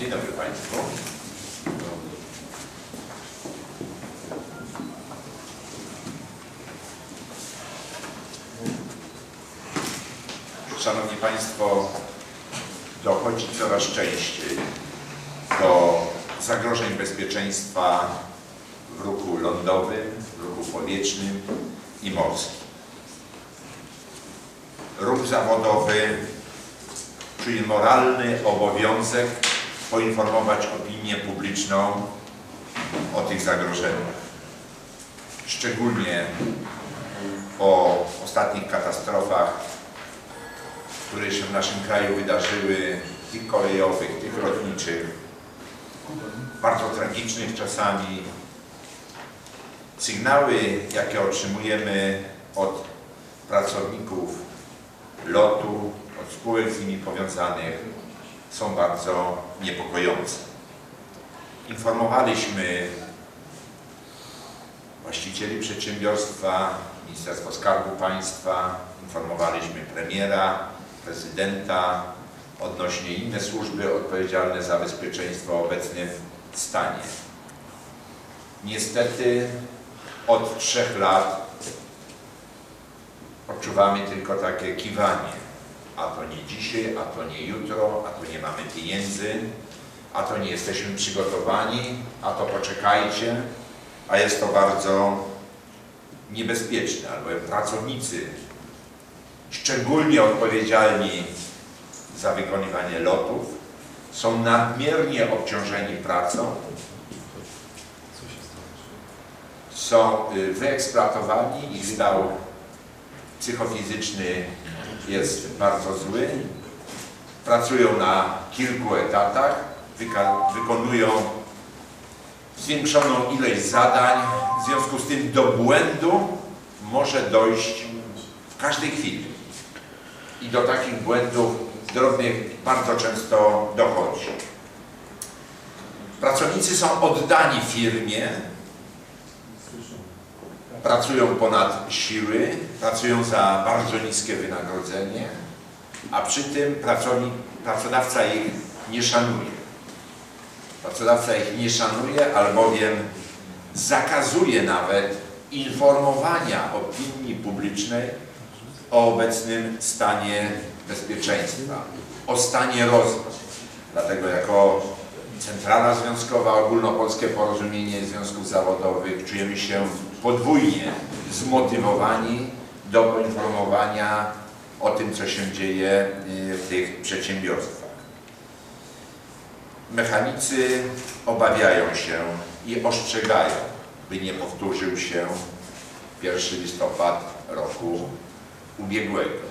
Dzień dobry Państwu. Szanowni Państwo, dochodzi coraz częściej do zagrożeń bezpieczeństwa w ruchu lądowym, w ruchu powietrznym i morskim. Ruch zawodowy czuje moralny obowiązek poinformować opinię publiczną o tych zagrożeniach. Szczególnie o ostatnich katastrofach, które się w naszym kraju wydarzyły, tych kolejowych, tych lotniczych, bardzo tragicznych czasami. Sygnały, jakie otrzymujemy od pracowników lotu, od spółek z nimi powiązanych, są bardzo niepokojące. Informowaliśmy właścicieli przedsiębiorstwa, Ministerstwo Skarbu Państwa, informowaliśmy premiera, prezydenta odnośnie inne służby odpowiedzialne za bezpieczeństwo w obecnym stanie. Niestety od trzech lat odczuwamy tylko takie kiwanie. A to nie dzisiaj, a to nie jutro, a to nie mamy pieniędzy, a to nie jesteśmy przygotowani, a to poczekajcie, a jest to bardzo niebezpieczne, albowiem pracownicy szczególnie odpowiedzialni za wykonywanie lotów są nadmiernie obciążeni pracą, są y, wyeksploatowani, ich stan psychofizyczny jest bardzo zły, pracują na kilku etatach, wykonują zwiększoną ilość zadań, w związku z tym do błędu może dojść w każdej chwili. I do takich błędów drobnych bardzo często dochodzi. Pracownicy są oddani firmie, pracują ponad siły, pracują za bardzo niskie wynagrodzenie, a przy tym pracownik, pracodawca ich nie szanuje. Pracodawca ich nie szanuje, albowiem zakazuje nawet informowania opinii publicznej o obecnym stanie bezpieczeństwa, o stanie rozwój. Dlatego jako Centrala Związkowa, Ogólnopolskie Porozumienie Związków Zawodowych czujemy się podwójnie zmotywowani do poinformowania o tym, co się dzieje y, w tych przedsiębiorstwach. Mechanicy obawiają się i ostrzegają, by nie powtórzył się 1 listopad roku ubiegłego.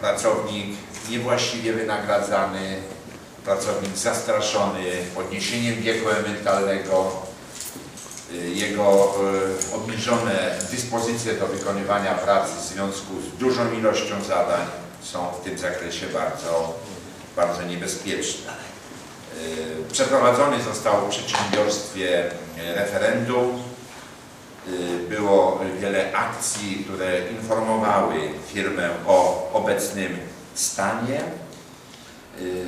Pracownik niewłaściwie wynagradzany, pracownik zastraszony podniesieniem wieku emerytalnego, jego y, obniżone dyspozycje do wykonywania pracy w związku z dużą ilością zadań są w tym zakresie bardzo, bardzo niebezpieczne. Y, Przeprowadzony został w przedsiębiorstwie y, referendum. Y, Było wiele akcji, które informowały firmę o obecnym stanie. Y,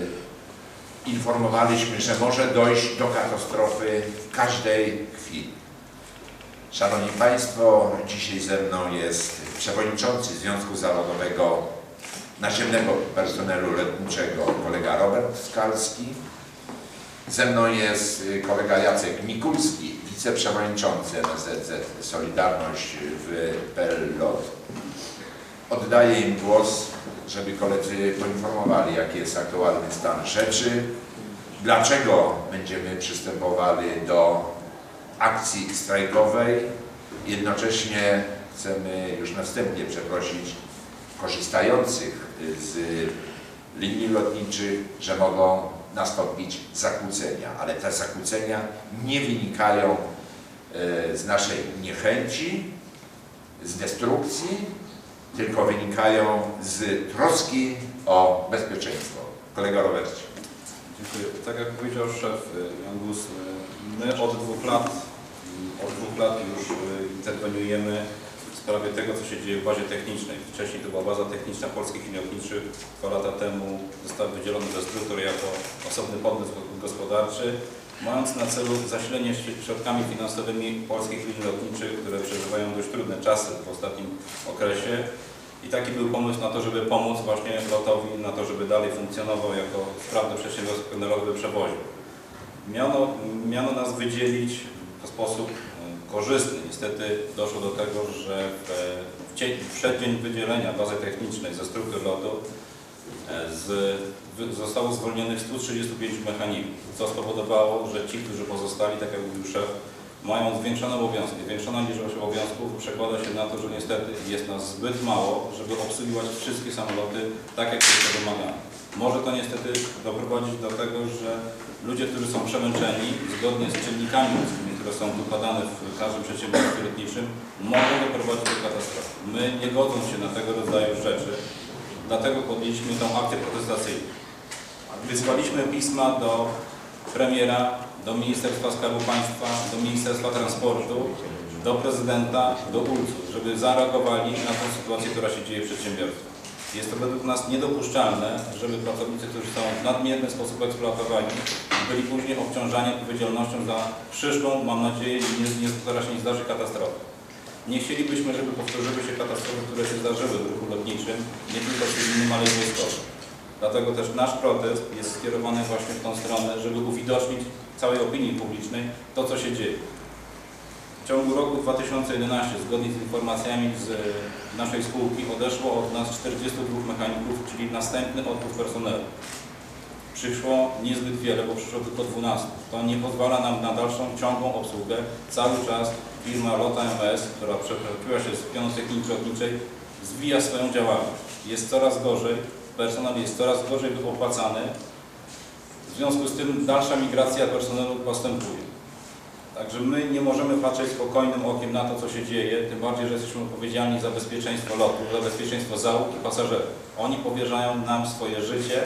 Informowaliśmy, że może dojść do katastrofy w każdej. Szanowni Państwo, dzisiaj ze mną jest przewodniczący Związku Zawodowego Naziemnego Personelu Lotniczego kolega Robert Skalski. Ze mną jest y, kolega Jacek Mikulski, wiceprzewodniczący NSZZ Solidarność w PLLOT. Oddaję im głos, żeby koledzy poinformowali, jaki jest aktualny stan rzeczy, dlaczego będziemy przystępowali do akcji strajkowej. Jednocześnie chcemy już następnie przeprosić korzystających z linii lotniczych, że mogą nastąpić zakłócenia, ale te zakłócenia nie wynikają e, z naszej niechęci, z destrukcji, tylko wynikają z troski o bezpieczeństwo. Kolega Robercie. Dziękuję. Tak jak powiedział szef y, Jan Gus, y, my od dwóch lat, od dwóch lat już y, interweniujemy z sprawie tego, co się dzieje w bazie technicznej. Wcześniej to była baza techniczna Polskich Linii Lotniczych. Dwa lata temu został wydzielony ze struktur jako osobny podmiot gospodarczy, mając na celu zasilenie śr- środkami finansowymi polskich linii lotniczych, które przeżywają dość trudne czasy w ostatnim okresie. I taki był pomysł na to, żeby pomóc właśnie lotowi, na to, żeby dalej funkcjonował jako sprawne przedsiębiorstwo narodowe przewozie. Miano, miano nas wydzielić w sposób e, korzystny. Niestety doszło do tego, że w, dzień, w przeddzień wydzielenia bazy technicznej ze struktur lotu e, z, zostało zwolnionych 135 mechaników, co spowodowało, że ci, którzy pozostali, tak jak mówił szef, mają zwiększone obowiązki. Zwiększona liczba obowiązków przekłada się na to, że niestety jest nas zbyt mało, żeby obsługiwać wszystkie samoloty tak, jak jest to wymagane. Może to niestety doprowadzić do tego, że ludzie, którzy są przemęczeni, zgodnie z czynnikami które są wykładane w każdym przedsiębiorstwie lotniczym, mogą doprowadzić do katastrofy. My, nie godząc się na tego rodzaju rzeczy, dlatego podjęliśmy tą akcję protestacyjną. Wysłaliśmy pisma do premiera, do Ministerstwa Skarbu Państwa, do Ministerstwa Transportu, do prezydenta, do ULC, żeby zareagowali na tę sytuację, która się dzieje w przedsiębiorstwie. Jest to według nas niedopuszczalne, żeby pracownicy, którzy są w nadmierny sposób eksploatowani, byli później obciążani odpowiedzialnością za przyszłą, mam nadzieję, nie, nie stara się nie zdarzy katastrofę. Nie chcielibyśmy, żeby powtórzyły się katastrofy, które się zdarzyły w ruchu lotniczym, nie tylko cywilnym, ale i. Dlatego też nasz protest jest skierowany właśnie w tą stronę, żeby uwidocznić całej opinii publicznej to, co się dzieje. W ciągu roku 2011, zgodnie z informacjami z naszej spółki, odeszło od nas 42 mechaników, czyli następny odpływ personelu. Przyszło niezbyt wiele, bo przyszło tylko 12. To nie pozwala nam na dalszą, ciągłą obsługę. Cały czas firma LOTA MS, która przekształciła się z pionu techniki lotniczej, zwija swoją działalność. Jest coraz gorzej, personel jest coraz gorzej opłacany. W związku z tym dalsza migracja personelu postępuje. Także my nie możemy patrzeć spokojnym okiem na to, co się dzieje, tym bardziej, że jesteśmy odpowiedzialni za bezpieczeństwo lotu, za bezpieczeństwo załóg i pasażerów. Oni powierzają nam swoje życie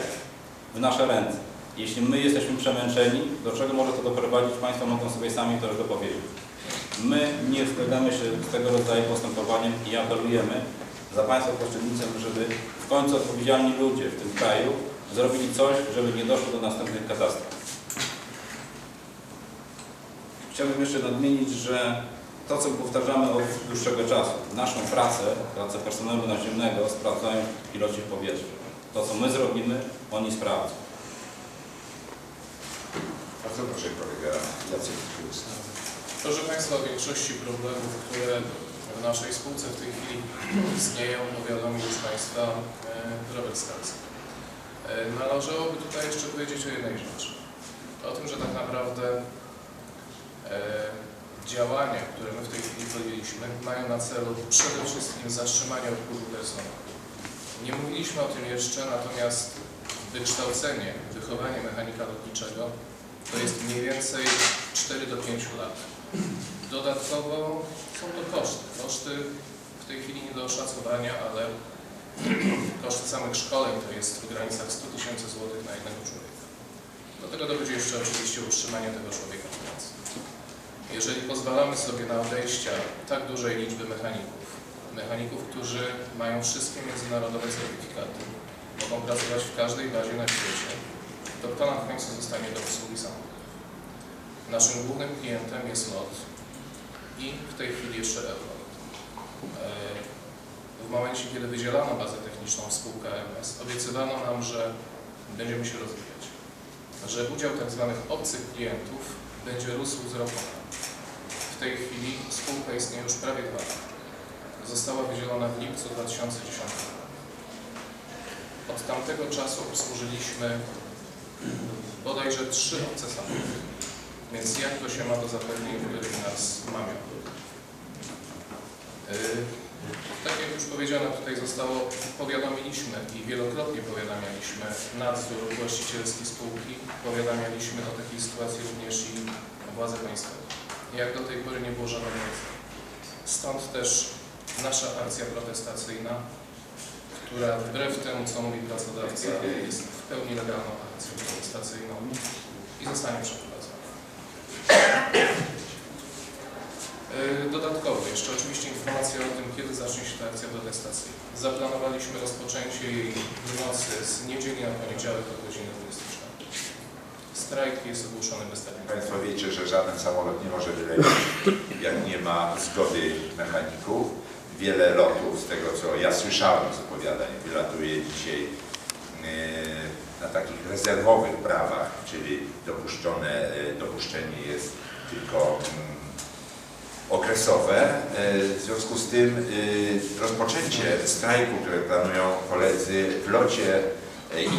w nasze ręce. Jeśli my jesteśmy przemęczeni, do czego może to doprowadzić, Państwo mogą sobie sami to już dopowiedzieć. My nie zgadzamy się z tego rodzaju postępowaniem i apelujemy za Państwa pośrednictwem, żeby w końcu odpowiedzialni ludzie w tym kraju zrobili coś, żeby nie doszło do następnych katastrof. Chciałbym jeszcze nadmienić, że to, co powtarzamy od dłuższego czasu, naszą pracę, pracę personelu naziemnego sprawdzają piloci w powietrzu. To, co my zrobimy, oni sprawdzą. Bardzo proszę kolega Jacek. Proszę Państwa, o większości problemów, które w naszej spółce w tej chwili istnieją, powiadomił już Państwa e, Robert Skalski. E, Należałoby tutaj jeszcze powiedzieć o jednej rzeczy. O tym, że tak naprawdę działania, które my w tej chwili podjęliśmy, mają na celu przede wszystkim zatrzymanie odpływu personelu. Nie mówiliśmy o tym jeszcze, natomiast wykształcenie, wychowanie mechanika lotniczego to jest mniej więcej 4 do 5 lat. Dodatkowo są to koszty. Koszty w tej chwili nie do oszacowania, ale koszty samych szkoleń to jest w granicach 100 tysięcy złotych na jednego człowieka. Do tego dochodzi jeszcze oczywiście utrzymanie tego człowieka w pracy. Jeżeli pozwalamy sobie na odejścia tak dużej liczby mechaników, mechaników, którzy mają wszystkie międzynarodowe certyfikaty, mogą pracować w każdej bazie na świecie, to kto nam w końcu zostanie do obsługi samochodu? Naszym głównym klientem jest LOT i w tej chwili jeszcze Eurolot. E, W momencie, kiedy wydzielano bazę techniczną spółka MS, obiecywano nam, że będziemy się rozwijać, że udział tzw. obcych klientów będzie rósł z roku na rok. W tej chwili spółka istnieje już prawie dwa lata. Została wydzielona w lipcu 2010 roku. Od tamtego czasu obsłużyliśmy bodajże trzy obce samoloty. Więc jak to się ma do zapewnień, których nas mamią? Yy, Tak jak już powiedziano, tutaj zostało, powiadomiliśmy i wielokrotnie powiadamialiśmy nadzór właścicielski spółki, powiadamialiśmy o takiej sytuacji również i władze państwowe. Jak do tej pory nie było reakcji. Stąd też nasza akcja protestacyjna, która wbrew temu, co mówi pracodawca, jest w pełni legalną akcją protestacyjną i zostanie przeprowadzona. E, Dodatkowo jeszcze oczywiście informacja o tym, kiedy zacznie się ta akcja protestacyjna. Zaplanowaliśmy rozpoczęcie jej w nocy z niedzieli na poniedziałek od godziny 24. Strajk jest ogłoszony bezterminowo. Państwo wiecie, że żaden samolot nie może wylecieć, jak nie ma zgody mechaników. Wiele lotów, z tego co ja słyszałem z opowiadań, wylatuje dzisiaj e, na takich rezerwowych prawach, czyli dopuszczone, e, dopuszczenie jest tylko mm, okresowe. E, W związku z tym rozpoczęcie strajku, które planują koledzy w locie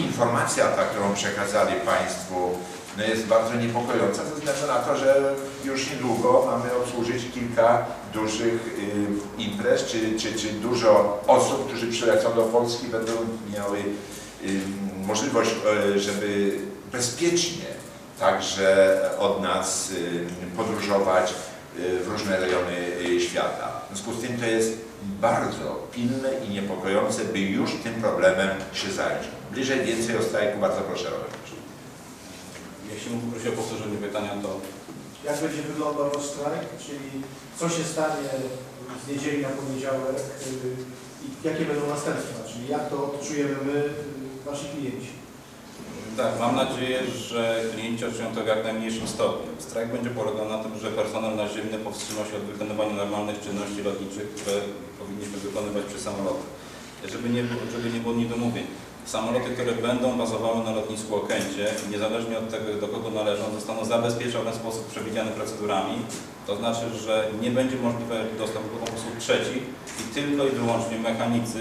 informacja ta, którą przekazali Państwu, no jest bardzo niepokojąca ze względu na to, że już niedługo mamy obsłużyć kilka dużych y, imprez, czy, czy, czy dużo osób, którzy przylecą do Polski, będą miały y, możliwość, y, żeby bezpiecznie także od nas y, podróżować y, w różne rejony y, świata. W związku z tym to jest bardzo pilne i niepokojące, by już tym problemem się zająć. Bliżej więcej o strajku, bardzo proszę Robert. Jeśli mógłbym prosić o powtórzenie pytania, to Jak będzie wyglądał wasz strajk, czyli co się stanie z niedzieli na poniedziałek yy, i jakie będą następstwa, czyli jak to odczujemy my, wasi klienci. Tak, mam nadzieję, że klienci odczują to w jak najmniejszym stopniu. Strajk będzie polegał na tym, że personel naziemny powstrzyma się od wykonywania normalnych czynności lotniczych, które powinniśmy wykonywać przy samolotach. Żeby nie, żeby nie było niedomówień. Samoloty, które będą bazowały na lotnisku Okęcie, niezależnie od tego, do kogo należą, zostaną zabezpieczone w sposób przewidziany procedurami. To znaczy, że nie będzie możliwy dostęp do osób trzecich i tylko i wyłącznie mechanicy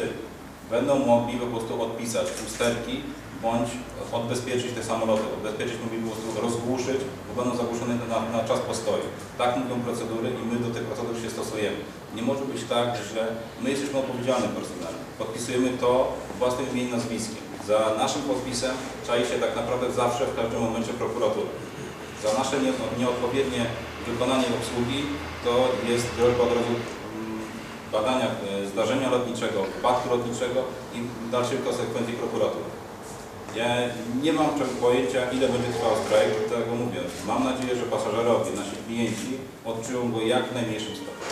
będą mogli po prostu odpisać usterki bądź odbezpieczyć te samoloty. Odbezpieczyć mogli po prostu rozgłuszyć, bo będą zagłuszone na, na czas postoju. Tak mówią procedury i my do tych procedur się stosujemy. Nie może być tak, że my jesteśmy odpowiedzialni personelem. Podpisujemy to własnym imieniem nazwiskiem. Za naszym podpisem czai się tak naprawdę zawsze, w każdym momencie prokuratura. Za nasze nie- nieodpowiednie wykonanie obsługi to jest groźba od razu badania e, zdarzenia lotniczego, wypadku lotniczego i dalszych konsekwencji prokuratury. Ja nie mam czego pojęcia, ile będzie trwał strajk, dlatego mówię, mam nadzieję, że pasażerowie, nasi klienci odczują go jak w najmniejszym stopniu.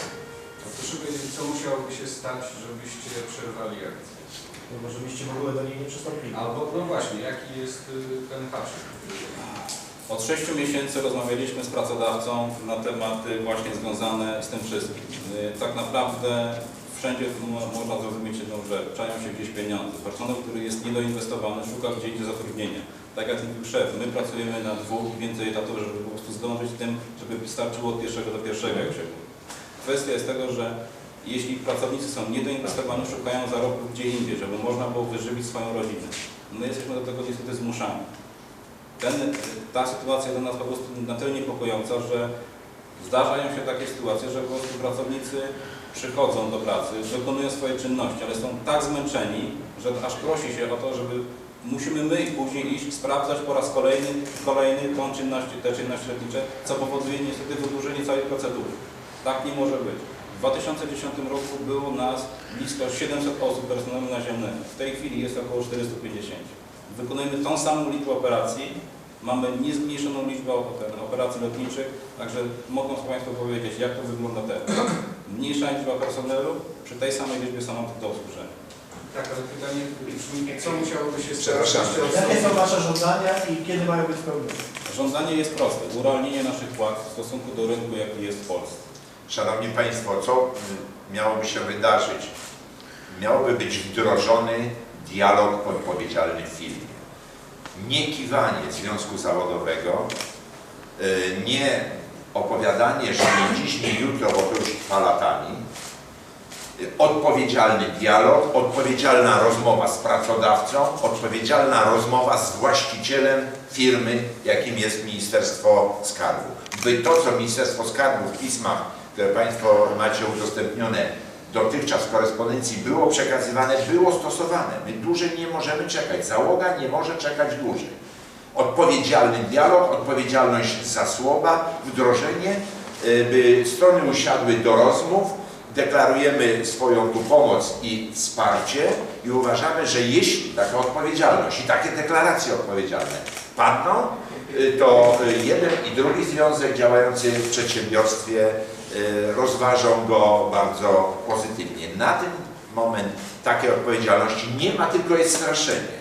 Proszę powiedzieć, co musiałoby się stać, żebyście przerwali akcję? No może byście w ogóle do niej nie przystąpili. Albo, no właśnie, jaki jest y, ten haczyk? Od sześciu miesięcy rozmawialiśmy z pracodawcą na tematy właśnie związane z tym wszystkim. Y, Tak naprawdę wszędzie mo- można zrozumieć jedną rzecz. Czają się gdzieś pieniądze. Personel, który jest niedoinwestowany, szuka gdzie indziej zatrudnienia. Tak jak mówił szef, my pracujemy na dwóch więcej etatów, żeby po prostu zdążyć tym, żeby wystarczyło od pierwszego do pierwszego, jak się mówi. Kwestia jest tego, że jeśli pracownicy są niedoinwestowani, szukają zarobku gdzie indziej, żeby można było wyżywić swoją rodzinę. My jesteśmy do tego niestety zmuszani. Ten, ta sytuacja dla nas po prostu na tyle niepokojąca, że zdarzają się takie sytuacje, że po prostu pracownicy przychodzą do pracy, wykonują swoje czynności, ale są tak zmęczeni, że aż prosi się o to, żeby musimy my później iść sprawdzać po raz kolejny, kolejny tą czynność, te czynności lotnicze, co powoduje niestety wydłużenie całej procedury. Tak nie może być. W 2010 roku było nas blisko 700 osób personelu naziemnego. W tej chwili jest około 450. Wykonujemy tą samą liczbę operacji, mamy niezmniejszoną liczbę operacji lotniczych, także mogą Państwo powiedzieć, jak to wygląda teraz. Mniejsza liczba personelu przy tej samej liczbie samolotów do obsłużenia. Tak, ale pytanie brzmi, co musiałoby się stać, Jakie są wasze żądania i kiedy mają być spełnione? Żądanie jest proste. Urealnienie naszych płac w stosunku do rynku, jaki jest w Polsce. Szanowni Państwo, co miałoby się wydarzyć? Miałoby być wdrożony dialog odpowiedzialny w firmie. Nie kiwanie związku zawodowego, y, nie opowiadanie, że nie dziś, nie jutro, bo to już trwa latami. Y, Odpowiedzialny dialog, odpowiedzialna rozmowa z pracodawcą, odpowiedzialna rozmowa z właścicielem firmy, jakim jest Ministerstwo Skarbu. By to, co Ministerstwo Skarbu w pismach, które Państwo macie udostępnione, dotychczas korespondencji było przekazywane, było stosowane. My dłużej nie możemy czekać. Załoga nie może czekać dłużej. Odpowiedzialny dialog, odpowiedzialność za słowa, wdrożenie, y, by strony usiadły do rozmów, deklarujemy swoją tu pomoc i wsparcie i uważamy, że jeśli taka odpowiedzialność i takie deklaracje odpowiedzialne padną, y, to y, jeden i drugi związek działający w przedsiębiorstwie rozważą go bardzo pozytywnie. Na ten moment takiej odpowiedzialności nie ma, tylko jest straszenie.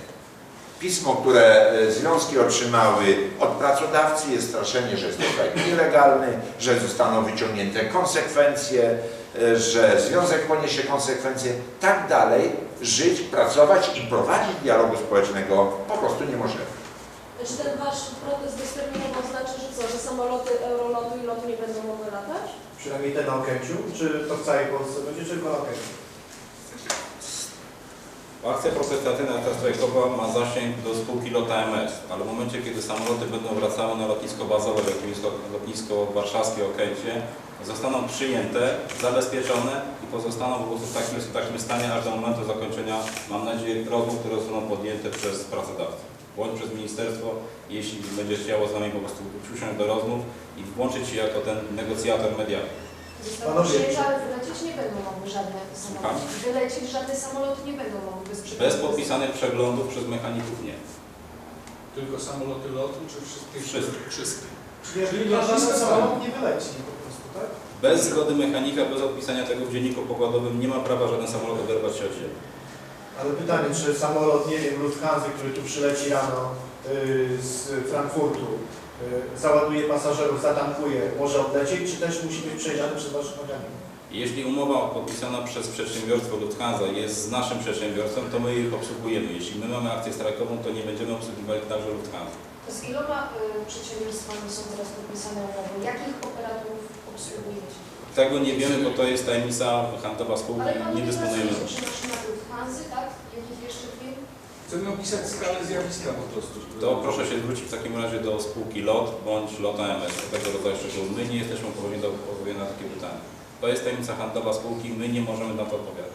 Pismo, które y, związki otrzymały od pracodawcy jest straszenie, że jest to nielegalny, że zostaną wyciągnięte konsekwencje, y, że związek poniesie konsekwencje. Tak dalej żyć, pracować i prowadzić dialogu społecznego po prostu nie możemy. Czy ten wasz protest bezterminowo znaczy, że co, że samoloty Eurolotu i lotu nie będą mogły latać? Przynajmniej te na Okęciu, czy to w całej Polsce będzie, czy tylko na Okęciu? Akcja protestacyjna ta strajkowa ma zasięg do spółki LOTA MS, ale w momencie, kiedy samoloty będą wracały na lotnisko bazowe, jakim jest lotnisko warszawskie Okęcie, zostaną przyjęte, zabezpieczone i pozostaną w takim, w takim stanie aż do momentu zakończenia, mam nadzieję, rozmów, które zostaną podjęte przez pracodawców bądź przez ministerstwo, jeśli będzie chciało z nami po prostu usiąść do rozmów i włączyć się jako ten negocjator medialny. Panowie, ale wylecieć nie będą mogły żadne samoloty. Wylecieć żadne samoloty nie będą mogły bez przeglądu. Bez podpisanych przeglądów przez mechaników nie. Tylko samoloty lotu, czy wszystkie? Wszystkie. Wszystkie. Czyli jeżeli żaden samolot nie wyleci po prostu, tak? Bez zgody mechanika, bez odpisania tego w dzienniku pokładowym nie ma prawa żaden samolot oderwać się od ziemi. Ale pytanie, czy samolot, nie wiem, Lufthansa, który tu przyleci rano y, z Frankfurtu, y, załaduje pasażerów, zatankuje, może odlecieć, czy też musi być przejrzany przez Waszych mechaników? Jeśli umowa podpisana przez przedsiębiorstwo Lufthansa jest z naszym przedsiębiorstwem, to my ich obsługujemy. Jeśli my mamy akcję strajkową, to nie będziemy obsługiwali także Lufthansa. To z iloma y, przedsiębiorstwami są teraz podpisane umowy? Jakich operatorów obsługujecie? Tego nie wiemy, bo to jest tajemnica handlowa spółki nie dysponujemy. przy Lufthansa, tak? Jakich jeszcze firm? Chcemy opisać skalę zjawiska po prostu. To proszę się zwrócić w takim razie do spółki LOT bądź LOT AMS, tego rodzaju szczegółów. My nie jesteśmy odpowiedni do odpowiedzi na takie pytania. To jest tajemnica handlowa spółki, my nie możemy na to odpowiadać.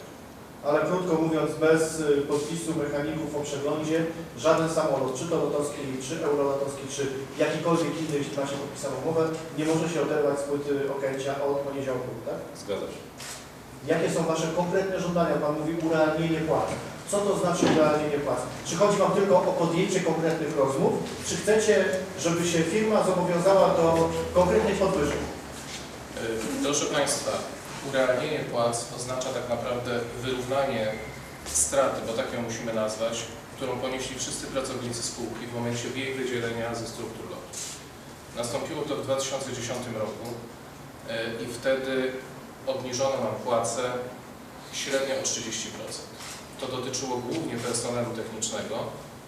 Ale krótko mówiąc, bez y, podpisu mechaników o przeglądzie, żaden samolot, czy to lotowski, czy eurolotowski, czy jakikolwiek inny, jeśli macie podpisaną umowę, nie może się oderwać z płyty Okęcia od poniedziałku, tak? Zgadza się. Jakie są Wasze konkretne żądania? Pan mówi urealnienie płac. Co to znaczy urealnienie płac? Czy chodzi Wam tylko o podjęcie konkretnych rozmów, czy chcecie, żeby się firma zobowiązała do konkretnych podwyżek? Y, Proszę Państwa, urealnienie płac oznacza tak naprawdę wyrównanie straty, bo tak ją musimy nazwać, którą ponieśli wszyscy pracownicy spółki w momencie jej wydzielenia ze struktur lotu. Nastąpiło to w 2010 roku y, i wtedy obniżono nam płace średnio o 30%. To dotyczyło głównie personelu technicznego,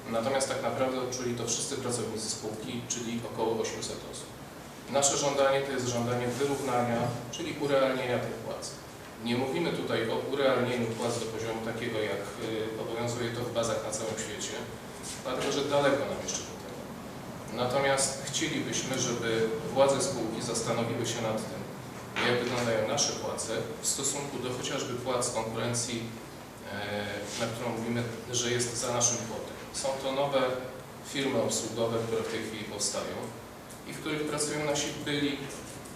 natomiast tak naprawdę odczuli to wszyscy pracownicy spółki, czyli około 800 osób. Nasze żądanie to jest żądanie wyrównania, czyli urealnienia tych płac. Nie mówimy tutaj o urealnieniu płac do poziomu takiego, jak y, obowiązuje to w bazach na całym świecie, dlatego że daleko nam jeszcze do tego. Natomiast chcielibyśmy, żeby władze spółki zastanowiły się nad tym, jak wyglądają nasze płace w stosunku do chociażby płac konkurencji, e, na którą mówimy, że jest za naszym płotem. Są to nowe firmy obsługowe, które w tej chwili powstają i w których pracują nasi byli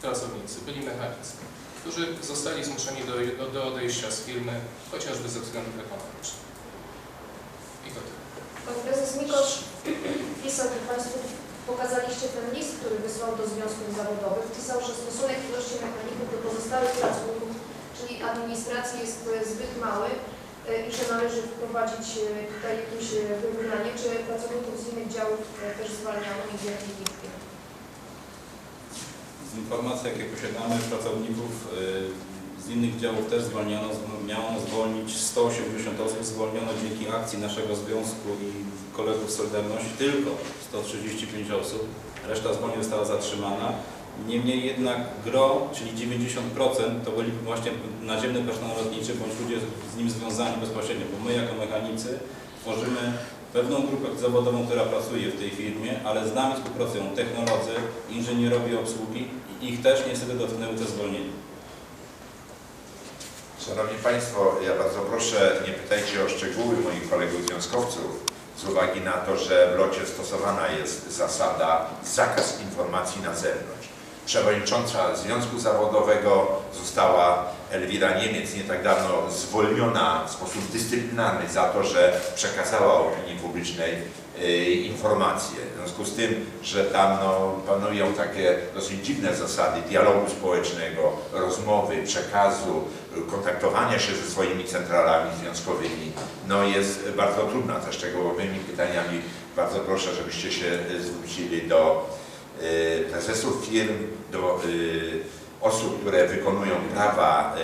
pracownicy, byli mechanicy, którzy zostali zmuszeni do, do, do odejścia z firmy, chociażby ze względów ekonomicznych. I to tyle. Pan prezes Mikosz pisał, Państwo pokazaliście ten list, który wysłał do związków zawodowych, pisał, że stosunek ilości mechaników do pozostałych pracowników, czyli administracji jest e, zbyt mały e, i że należy wprowadzić e, tutaj jakieś wyrównanie, czy pracowników z innych działów też zwalniano i w jakiej liczbie. Z informacji, jakie posiadamy, pracowników y, z innych działów też zwolniono, z- miało zwolnić 180 osób, zwolniono dzięki akcji naszego związku i kolegów Solidarności tylko 135 osób, reszta zwolnień została zatrzymana. Niemniej jednak gro, czyli 90% to byli właśnie naziemny personel lotniczy bądź ludzie z nim związani bezpośrednio, bo my jako mechanicy tworzymy pewną grupę zawodową, która pracuje w tej firmie, ale z nami współpracują technolodzy, inżynierowie obsługi i ich też niestety dotknęły te zwolnienia. Szanowni Państwo, ja bardzo proszę, nie pytajcie o szczegóły moich kolegów związkowców, z uwagi na to, że w locie stosowana jest zasada zakaz informacji na zewnątrz. Przewodnicząca Związku Zawodowego została Elwira Niemiec nie tak dawno zwolniona w sposób dyscyplinarny za to, że przekazała opinii publicznej y, informacje. W związku z tym, że tam no, panują takie dosyć dziwne zasady dialogu społecznego, rozmowy, przekazu, kontaktowania się ze swoimi centralami związkowymi, no jest bardzo trudna. Ze szczegółowymi pytaniami bardzo proszę, żebyście się y, zwrócili do y, prezesów firm, do y, osób, które wykonują prawa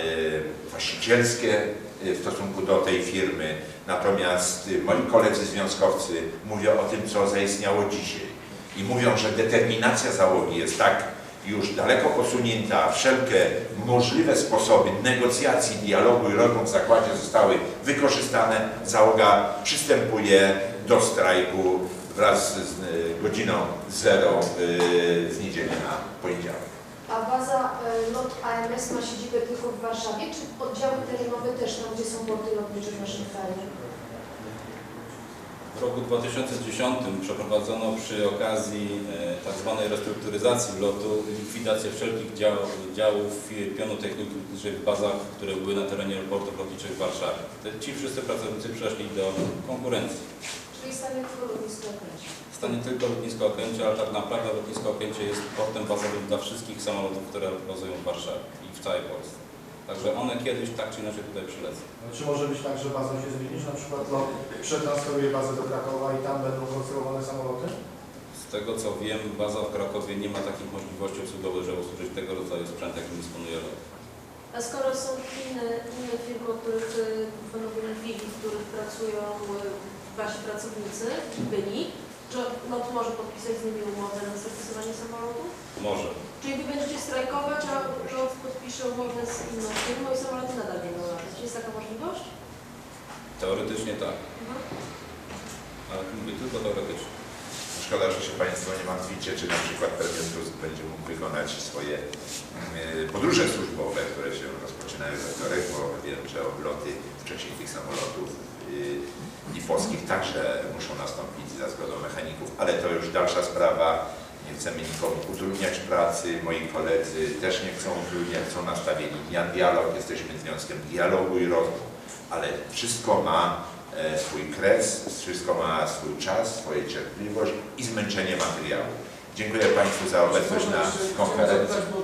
właścicielskie w stosunku do tej firmy. Natomiast moi koledzy związkowcy mówią o tym, co zaistniało dzisiaj. I mówią, że determinacja załogi jest tak już daleko posunięta, wszelkie możliwe sposoby negocjacji, dialogu i rozmów w zakładzie zostały wykorzystane. Załoga przystępuje do strajku wraz z y, godziną zero y, z niedzieli na poniedziałek. A baza e, LOT AMS ma siedzibę tylko w Warszawie, czy oddziały terenowe też tam, gdzie są porty lotnicze w naszym kraju? W roku 2010 przeprowadzono przy okazji e, tak zwanej restrukturyzacji lotu likwidację wszelkich dział, działów pionu lotniczej w bazach, które były na terenie portów lotniczych w Warszawie. Te, ci wszyscy pracownicy przeszli do konkurencji. Czyli stanie tylko lotnisko Okęcie. Stanie tylko lotnisko Okęcie, ale tak naprawdę lotnisko Okęcie jest portem bazowym dla wszystkich samolotów, które bazują w Warszawie i w całej Polsce. Także one kiedyś tak czy inaczej tutaj przylecą. Czy może być tak, że bazą się zmieni, że na przykład LOT przetransferuje bazę do Krakowa i tam będą konstruowane samoloty? Z tego co wiem, baza w Krakowie nie ma takich możliwości obsługowych, żeby obsłużyć tego rodzaju sprzęt, jakim dysponuje LOT. A skoro są inne, inne firmy, o których y, panowie mówili, w których pracują y, wasi pracownicy, byli, że LOT może podpisać z nimi umowę na serwisowanie samolotu? Może. Czyli wy będziecie strajkować, a LOT podpisze umowę z inną firmą i samoloty nadal nie będą latać. Czy jest taka możliwość? Teoretycznie tak, Mhm. ale mówię tylko teoretycznie. Szkoda, że się Państwo nie martwicie, czy na przykład prezydent Tusk będzie mógł wykonać swoje y, podróże służbowe, które się rozpoczynają we wtorek, bo wiem, że obloty wcześniej tych samolotów y, i polskich także muszą nastąpić za zgodą mechaników, ale to już dalsza sprawa. Nie chcemy nikomu utrudniać pracy, moi koledzy też nie chcą utrudniać, są nastawieni na dialog, jesteśmy związkiem dialogu i rozmów, ale wszystko ma e, swój kres, wszystko ma swój czas, swoją cierpliwość i zmęczenie materiału. Dziękuję Państwu za obecność na konferencji.